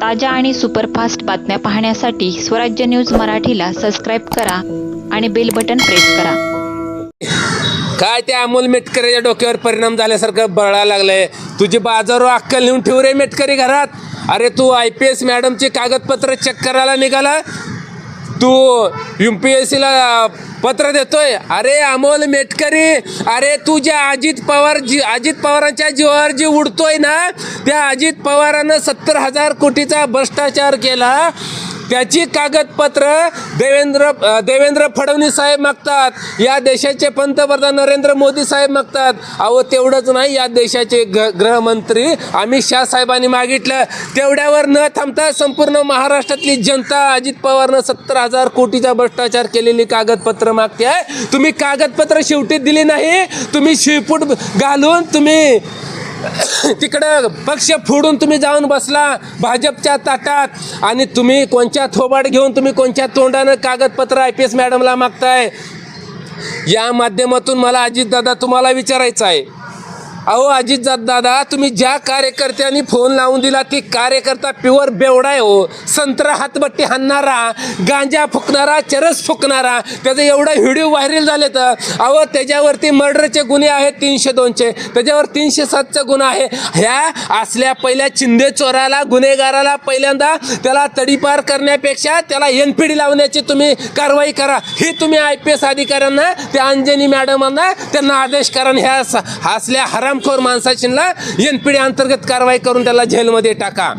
ताज्या आणि सुपरफास्ट बातम्या पाहण्यासाठी स्वराज्य न्यूज मराठीला सबस्क्राईब करा आणि बेल बटन प्रेस करा. काय ते अमोल मेटकरीच्या डोक्यावर परिणाम झाल्यासारखं बळायला लागलंय? तुझी बाजारो अक्कल नेऊन ठेव रे मेटकरी घरात? अरे तू आय पी एस मॅडमची कागदपत्र चेक करायला निघाला? तू यू पी एस सीला पत्र देतोय? अरे अमोल मेटकरी अरे तू ज्या अजित पवार जी अजित पवारांच्या जीवावर जी उडतोय ना त्या अजित पवारानं सत्तर हजार कोटीचा भ्रष्टाचार केला. त्याची कागदपत्र देवेंद्र देवेंद्र फडणवीस साहेब मागतात. या देशाचे पंतप्रधान नरेंद्र मोदी साहेब मागतात. अहो तेवढंच नाही या देशाचे ग गृहमंत्री अमित शाह साहेबांनी मागितलं. तेवढ्यावर न थांबता संपूर्ण महाराष्ट्रातली जनता अजित पवारनं सत्तर हजार कोटीचा भ्रष्टाचार केलेली कागदपत्र मागते आहे तुम्ही कागदपत्र शेवटी दिली नाही. तुम्ही शिपूट घालून तुम्ही तिकडं पक्ष फोडून तुम्ही जाऊन बसला भाजपच्या ताटात. आणि तुम्ही कोणच्या थोबाड घेऊन तुम्ही कोणच्या तोंडानं कागदपत्र आय पी एस मॅडमला मागताय? या माध्यमातून मला अजितदादा तुम्हाला विचारायचं आहे. अहो अजित दादा तुम्ही ज्या कार्यकर्त्यांनी फोन लावून दिला ती कार्यकर्ता प्युअर बेवडा आहे हो. संत्रा हातबट्टी हाणणारा गांजा फुकणारा चरस फुकणारा त्याचं एवढं व्हिडिओ व्हायरल झाले तर अहो त्याच्यावरती मर्डरचे गुन्हे आहेत तीनशे दोनशे. त्याच्यावर तीनशे सातचा गुन्हा आहे. ह्या असल्या पहिल्या चिंदे चोराला गुन्हेगाराला पहिल्यांदा त्याला तडीपार करण्यापेक्षा त्याला एन पी डी लावण्याची तुम्ही कारवाई करा. ही तुम्ही आय पी एस अधिकाऱ्यांना त्या अंजनी मॅडमांना त्यांना आदेश करा ह्या असल्या असल्या हरामखोर माणसाशीला एन पी डी अंतर्गत कारवाई करून त्याला जेलमध्ये टाका.